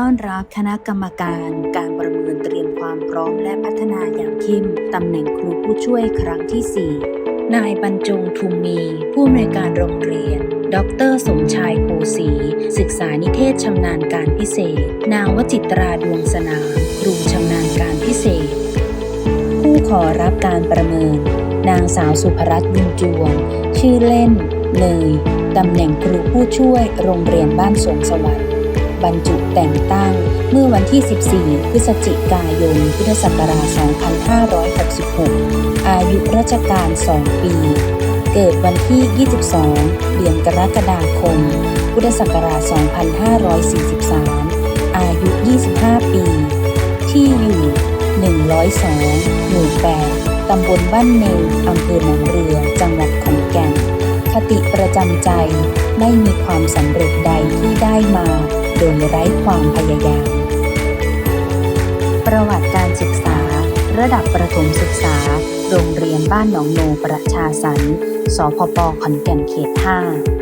ต้อนรับคณะกรรมการการประเมินเตรียมความพร้อมและพัฒนาอย่างเข้มตำแหน่งครูผู้ช่วยครั้งที่ 4 นายบรรจงทุมมี ผู้อำนวยการโรงเรียน ดร สมชายโพสี ศึกษานิเทศชำนาญการพิเศษ นางวจิตราดวงสนาม ครูชำนาญการพิเศษ ผู้ขอรับการประเมิน นางสาวสุภรัตน์บุญจวง ชื่อเล่นเนยตำแหน่งครูผู้ช่วยโรงเรียนบ้านสวนสวรรค์ บรรจุแต่งตั้ง เมื่อวันที่ 14 พฤศจิกายน พุทธศักราช 2566 อายุราชการ 2 ปี เกิดวันที่ 22 เดือนกรกฎาคม พุทธศักราช 2543 อายุ 25 ปี ที่อยู่ 102 หมู่ 8 ตำบลบ้านเนงอำเภอหนองเรือ จังหวัดขอนแก่นคติประจำใจไม่มีความสำเร็จใดที่ได้มา โดยไร้ความพยายาม ประวัติการศึกษา ระดับประถมศึกษา โรงเรียนบ้านหนองโนประชาสรรสพปขอนแก่นเขต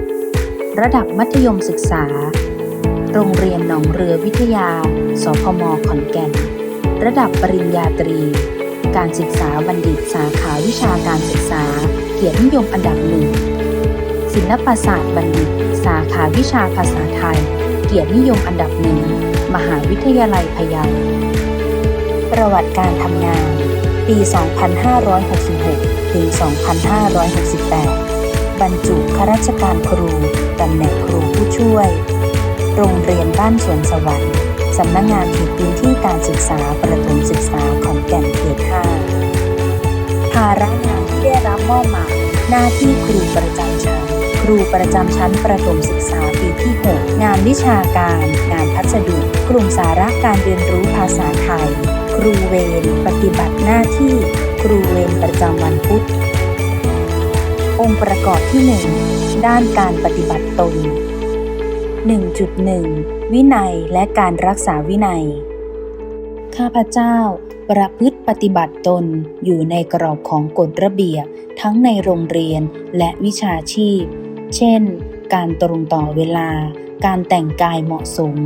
5 ระดับมัธยมศึกษา โรงเรียนหนองเรือวิทยา สพมขอนแก่น ระดับปริญญาตรี การศึกษาบัณฑิตสาขาวิชาการศึกษา เกียรตินิยมอันดับหนึ่งศิลปศาสตร์บัณฑิต สาขาวิชาภาษาไทย เกียรตินิยมอันดับหนึ่ง มหาวิทยาลัยพะเยา ประวัติการทำงาน ปี 2566 ถึง 2568 บรรจุข้าราชการครู ตำแหน่งครูผู้ช่วย โรงเรียนบ้านสวนสวรรค์ สำนักงานเขตพื้นที่การศึกษาประถมศึกษาขอนแก่นเขต5ภาระงานที่ได้รับมอบหมายหน้าที่ครูประจำชั้น ครูประจำชั้นประถมศึกษาปีที่ 6 งานวิชาการ งานพัสดุ กลุ่มสาระการเรียนรู้ภาษาไทย ครูเวรปฏิบัติหน้าที่ ครูเวรประจำวันพุธ องค์ประกอบที่ 1 ด้านการปฏิบัติตน 1.1 วินัยและการรักษาวินัย ข้าพเจ้าประพฤติปฏิบัติตนอยู่ในกรอบของกฎระเบียบทั้งในโรงเรียนและวิชาชีพ เช่น การตรงต่อเวลา การแต่งกายเหมาะสม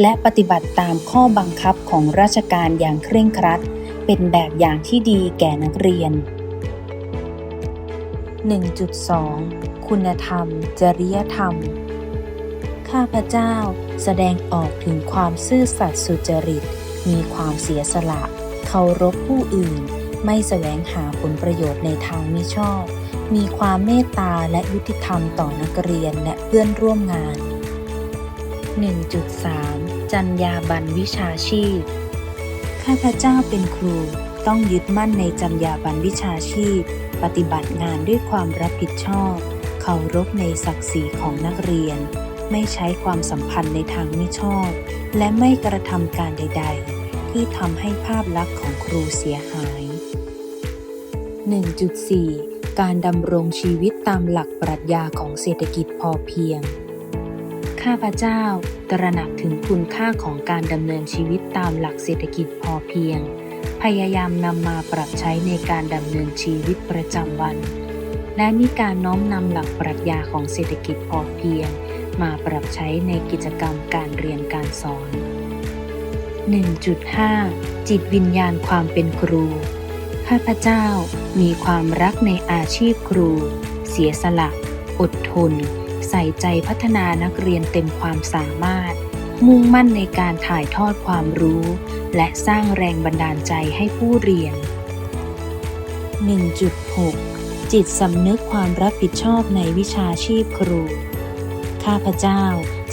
และปฏิบัติตามข้อบังคับของราชการอย่างเคร่งครัด เป็นแบบอย่างที่ดีแก่นักเรียน 1.2 คุณธรรม จริยธรรม ข้าพเจ้าแสดงออกถึงความซื่อสัตย์สุจริต มีความเสียสละ เคารพผู้อื่น ไม่แสวงหาผลประโยชน์ในทางมิชอบ มีความเมตตาและยุติธรรมต่อนักเรียนและเพื่อนร่วมงาน 1.3 จัญญาบันวิชาชีพ ข้าพเจ้าเป็นครูต้องยึดมั่นในจรรยาบรรวิชาชีพ ปฏิบัติงานด้วยความรับผิดชอบ เคารพในศักดิ์ศรีของนักเรียน ไม่ใช้ความสัมพันธ์ในทางมิชอบ และไม่กระทำการใด ๆ ที่ทำให้ภาพลักษณ์ของครูเสียหาย 1.4 การดำรงชีวิตตามหลักปรัชญาของเศรษฐกิจพอเพียง ข้าพเจ้าตระหนักถึงคุณค่าของการดำเนินชีวิตตามหลักเศรษฐกิจพอเพียง พยายามนำมาปรับใช้ในการดำเนินชีวิตประจำวัน และมีการน้อมนำหลักปรัชญาของเศรษฐกิจพอเพียง มาปรับใช้ในกิจกรรมการเรียนการสอน 1.5 จิตวิญญาณความเป็นครู ข้าพเจ้ามีความรักในอาชีพครู เสียสละ อดทน ใส่ใจพัฒนานักเรียนเต็มความสามารถ มุ่งมั่นในการถ่ายทอดความรู้ และสร้างแรงบันดาลใจให้ผู้เรียน 1.6 จิตสำนึกความรับผิดชอบในวิชาชีพครู ข้าพเจ้า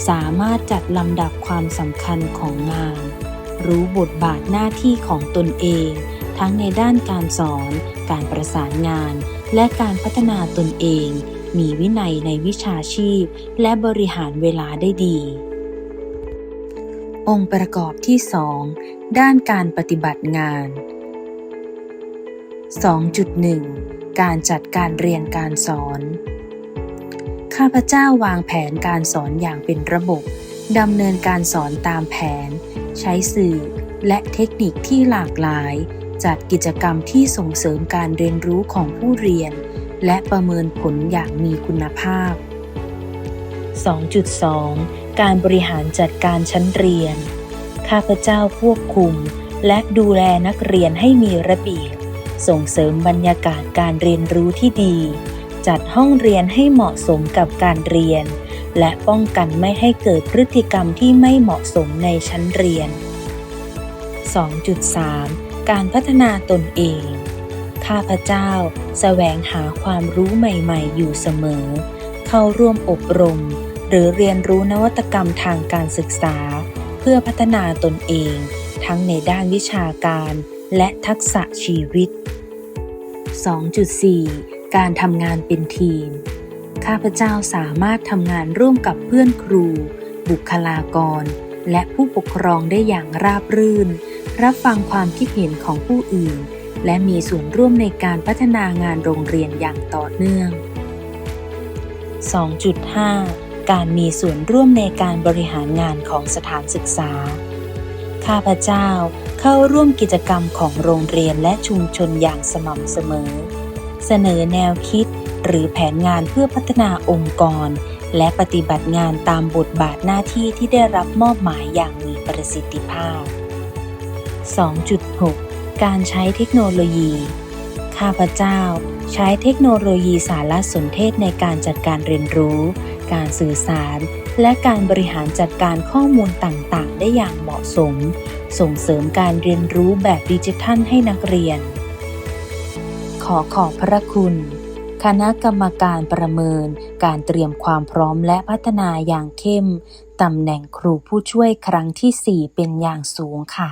สามารถจัดลำดับความสำคัญของงาน รู้บทบาทหน้าที่ของตนเอง ทั้งในด้านการสอน การประสานงาน และการพัฒนาตนเอง มีวินัยในวิชาชีพ และบริหารเวลาได้ดี องค์ประกอบที่2ด้านการปฏิบัติงาน 2.1 การจัดการเรียนการสอน ข้าพเจ้าวางแผนการสอนอย่างเป็นระบบดำเนินการสอนตามแผน ใช้สื่อและเทคนิคที่หลากหลาย จัดกิจกรรมที่ส่งเสริมการเรียนรู้ของผู้เรียน และประเมินผลอย่างมีคุณภาพ 2.2 การบริหารจัดการชั้นเรียน ข้าพเจ้าควบคุม และดูแลนักเรียนให้มีระเบียบ ส่งเสริมบรรยากาศการเรียนรู้ที่ดี จัดห้องเรียนให้เหมาะสมกับการเรียน และป้องกันไม่ให้เกิดพฤติกรรมที่ไม่เหมาะสมในชั้นเรียน 2.3 การพัฒนาตนเอง ข้าพเจ้าแสวงหาความรู้ใหม่ๆ อยู่เสมอ เข้าร่วมอบรม หรือเรียนรู้นวัตกรรมทางการศึกษา เพื่อพัฒนาตนเอง ทั้งในด้านวิชาการและทักษะชีวิต 2.4 การทำงานเป็นทีม ข้าพเจ้าสามารถทำงานร่วมกับเพื่อนครู บุคลากร และผู้ปกครองได้อย่างราบรื่น รับฟังความคิดเห็นของผู้อื่น และมีส่วนร่วมในการพัฒนางานโรงเรียนอย่างต่อเนื่อง 2.5 การมีส่วนร่วมในการบริหารงานของสถานศึกษา ข้าพเจ้าเข้าร่วมกิจกรรมของโรงเรียนและชุมชนอย่างสม่ำเสมอ เสนอแนวคิดหรือแผนงานเพื่อพัฒนาองค์กร และปฏิบัติงานตามบทบาทหน้าที่ที่ได้รับมอบหมายอย่างมีประสิทธิภาพ 2.6 การใช้เทคโนโลยี ข้าพเจ้า ใช้เทคโนโลยีสารสนเทศในการจัดการเรียนรู้ การสื่อสาร และการบริหารจัดการข้อมูลต่างๆ ได้อย่างเหมาะสม ส่งเสริมการเรียนรู้แบบดิจิทัลให้นักเรียน ขอขอบพระคุณ คณะกรรมการประเมินการเตรียมความพร้อมและพัฒนาอย่างเข้ม ตำแหน่งครูผู้ช่วยครั้งที่ 4 เป็นอย่างสูงค่ะ